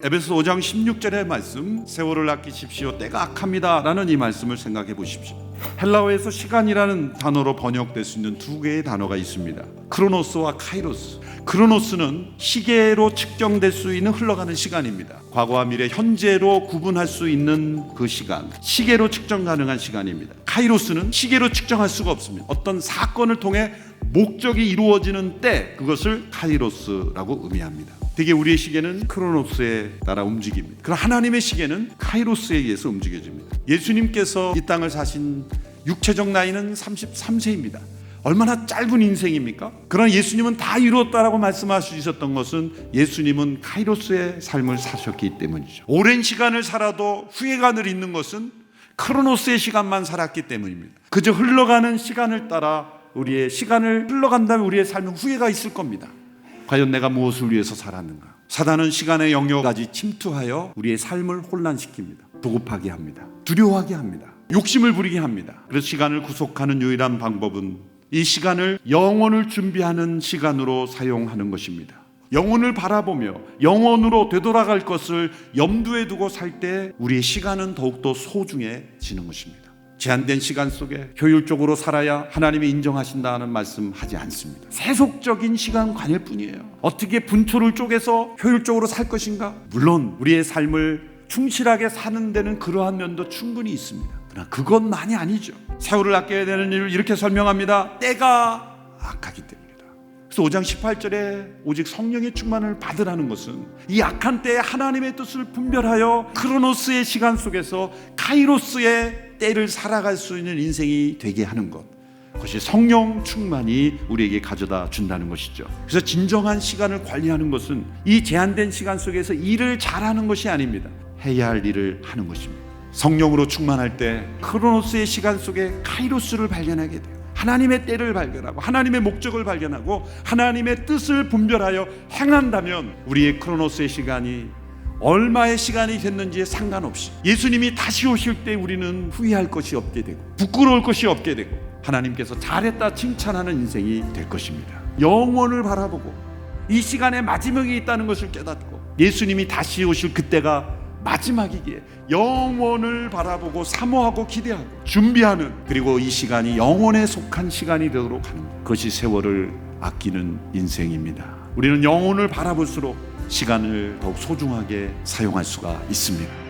에베소 5장 16절의 말씀 세월을 아끼십시오 때가 악합니다 라는 이 말씀을 생각해 보십시오. 헬라어에서 시간이라는 단어로 번역될 수 있는 두 개의 단어가 있습니다. 크로노스와 카이로스. 크로노스는 시계로 측정될 수 있는 흘러가는 시간입니다. 과거와 미래, 현재로 구분할 수 있는 그 시간. 시계로 측정 가능한 시간입니다. 카이로스는 시계로 측정할 수가 없습니다. 어떤 사건을 통해 목적이 이루어지는 때 그것을 카이로스라고 의미합니다. 되게 우리의 시계는 크로노스에 따라 움직입니다. 그럼 하나님의 시계는 카이로스에 의해서 움직여집니다. 예수님께서 이 땅을 사신 육체적 나이는 33세입니다. 얼마나 짧은 인생입니까? 그러나 예수님은 다 이루었다라고 말씀하셨던 것은 예수님은 카이로스의 삶을 사셨기 때문이죠. 오랜 시간을 살아도 후회가 늘 있는 것은 크로노스의 시간만 살았기 때문입니다. 그저 흘러가는 시간을 따라 우리의 시간을 흘러간다면 우리의 삶은 후회가 있을 겁니다. 과연 내가 무엇을 위해서 살았는가? 사단은 시간의 영역까지 침투하여 우리의 삶을 혼란시킵니다. 조급하게 합니다. 두려워하게 합니다. 욕심을 부리게 합니다. 그래서 시간을 구속하는 유일한 방법은 이 시간을 영혼을 준비하는 시간으로 사용하는 것입니다. 영혼을 바라보며 영혼으로 되돌아갈 것을 염두에 두고 살 때 우리의 시간은 더욱더 소중해지는 것입니다. 제한된 시간 속에 효율적으로 살아야 하나님이 인정하신다는 말씀 하지 않습니다. 세속적인 시간관일 뿐이에요. 어떻게 분초를 쪼개서 효율적으로 살 것인가? 물론 우리의 삶을 충실하게 사는 데는 그러한 면도 충분히 있습니다. 그러나 그것만이 아니죠. 세월을 아껴야 되는 일을 이렇게 설명합니다. 때가 악하기 때문이다. 그래서 5장 18절에 오직 성령의 충만을 받으라는 것은 이 악한 때에 하나님의 뜻을 분별하여 크로노스의 시간 속에서 카이로스의 때를 살아갈 수 있는 인생이 되게 하는 것. 그것이 성령 충만이 우리에게 가져다 준다는 것이죠. 그래서 진정한 시간을 관리하는 것은 이 제한된 시간 속에서 일을 잘하는 것이 아닙니다. 해야 할 일을 하는 것입니다. 성령으로 충만할 때 크로노스의 시간 속에 카이로스를 발견하게 돼요. 하나님의 때를 발견하고 하나님의 목적을 발견하고 하나님의 뜻을 분별하여 행한다면 우리의 크로노스의 시간이 얼마의 시간이 됐는지에 상관없이 예수님이 다시 오실 때 우리는 후회할 것이 없게 되고 부끄러울 것이 없게 되고 하나님께서 잘했다 칭찬하는 인생이 될 것입니다. 영원을 바라보고 이 시간에 마지막이 있다는 것을 깨닫고 예수님이 다시 오실 그때가 마지막이기에 영원을 바라보고 사모하고 기대하고 준비하는 그리고 이 시간이 영원에 속한 시간이 되도록 하는 것. 그것이 세월을 아끼는 인생입니다. 우리는 영혼을 바라볼수록 시간을 더욱 소중하게 사용할 수가 있습니다.